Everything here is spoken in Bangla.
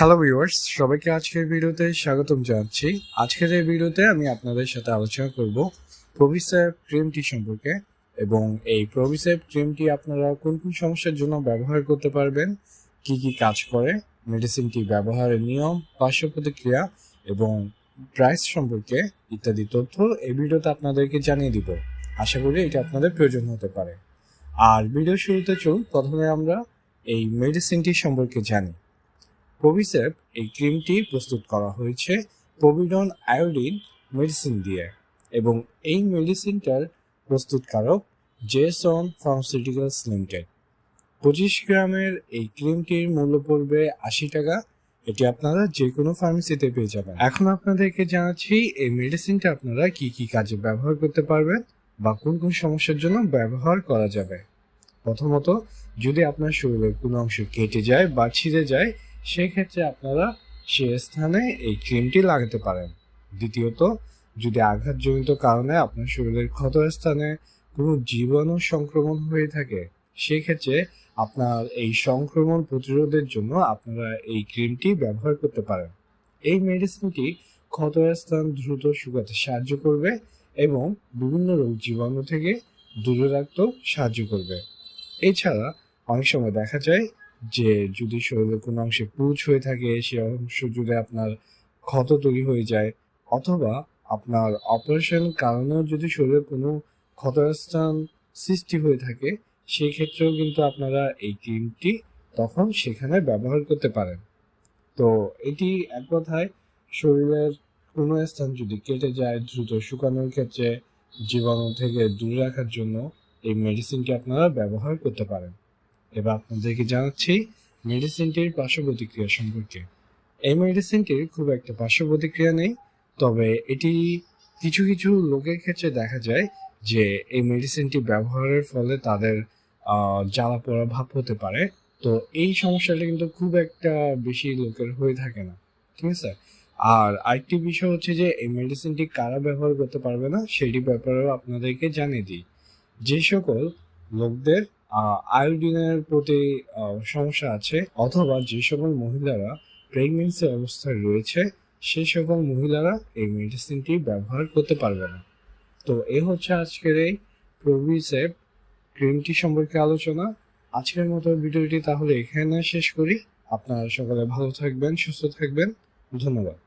হ্যালো ভিউয়ার্স সবাইকে আজকের ভিডিওতে স্বাগতম জানাচ্ছি। আজকের এই ভিডিওতে আমি আপনাদের সাথে আলোচনা করব প্রভিসেপ ক্রিমটি সম্পর্কে এবং এই প্রভিসেপ ক্রিমটি আপনারা কোন কোন সমস্যার জন্য ব্যবহার করতে পারবেন, কি কি কাজ করে মেডিসিনটি ব্যবহারের নিয়ম, পার্শ্ব প্রতিক্রিয়া এবং প্রাইস সম্পর্কে ইত্যাদি তথ্য এই ভিডিওতে আপনাদেরকে জানিয়ে দিব। আশা করি এটা আপনাদের প্রয়োজন হতে পারে। আর ভিডিও শুরুতে চলুন, প্রথমে আমরা এই মেডিসিনটি সম্পর্কে জানি। প্রভিসেপ এই ক্রিমটি প্রস্তুত করা হয়েছে প্রভিডন আয়োডিন মেডিসিন দিয়ে এবং এই মেডিসিনটার প্রস্তুতকারক জেসন ফার্মাসিউটিক্যালস লিমিটেড পঁচিশ গ্রামের এই ক্রিমটির মূল্য পড়বে আশি টাকা। এটি আপনারা যে কোনো ফার্মেসিতে পেয়ে যাবেন। এখন আপনাদেরকে জানাচ্ছি, এই মেডিসিনটা আপনারা কি কি কাজে ব্যবহার করতে পারবেন বা কোন কোন সমস্যার জন্য ব্যবহার করা যাবে। প্রথমত, যদি আপনার শরীরের কোনো অংশ কেটে যায় বা ছিঁড়ে যায় সেক্ষেত্রে আপনারা সে স্থানে এই ক্রিমটি লাগাতে পারেন। দ্বিতীয়ত, যদি আঘাতজনিত কারণে আপনার শরীরের ক্ষত স্থানে কোনো জীবাণু সংক্রমণ হয়ে থাকে, সেক্ষেত্রে আপনার এই সংক্রমণ প্রতিরোধের জন্য আপনারা এই ক্রিমটি ব্যবহার করতে পারেন। এই মেডিসিনটি ক্ষত স্থান দ্রুত শুকাতে সাহায্য করবে এবং বিভিন্ন রোগ জীবাণু থেকে দূরে রাখতেও সাহায্য করবে। এছাড়া অনেক সময় দেখা যায় যে যদি শরীরের কোনো অংশে পুঁজ হয়ে থাকে, সে অংশ জুড়ে আপনার ক্ষত তৈরি হয়ে যায়, অথবা আপনার অপারেশন কারণেও যদি শরীরের কোনো ক্ষতস্থান সৃষ্টি হয়ে থাকে সেই ক্ষেত্রেও কিন্তু আপনারা এই ক্রিমটি তখন সেখানে ব্যবহার করতে পারেন। তো এটি এক কথায় শরীরের কোনো স্থান যদি কেটে যায় দ্রুত শুকানোর ক্ষেত্রে, জীবাণু থেকে দূরে রাখার জন্য এই মেডিসিনটি আপনারা ব্যবহার করতে পারেন। এবার আপনাদেরকে জানাচ্ছি মেডিসিনটির পার্শ্ব প্রতিক্রিয়া সম্পর্কে। এই মেডিসিনটির খুব একটা পার্শ্ব প্রতিক্রিয়া নেই, তবে এটি কিছু কিছু লোকের ক্ষেত্রে দেখা যায় যে এই মেডিসিনটি ব্যবহারের ফলে তাদের জ্বালা পোড়া ভাব হতে পারে। তো এই সমস্যাটা কিন্তু খুব একটা বেশি লোকের হয়ে থাকে না, ঠিক আছে? আর আরেকটি বিষয় হচ্ছে যে এই মেডিসিনটি কারা ব্যবহার করতে পারবে না, সেটি ব্যাপারেও আপনাদেরকে জানিয়ে দিই। যে সকল লোকদের আয়োডিনের প্রতি সমস্যা আছে, অথবা যে সকল মহিলারা প্রেগনেন্সি অবস্থায় রয়েছে সেই সকল মহিলারা এই মেডিসিনটি ব্যবহার করতে পারবে না। তো এ হচ্ছে আজকের এই প্রভিসেপ ক্রিমটি সম্পর্কে আলোচনা। আজকের মতো ভিডিওটি তাহলে এখানে শেষ করি। আপনারা সকলে ভালো থাকবেন, সুস্থ থাকবেন। ধন্যবাদ।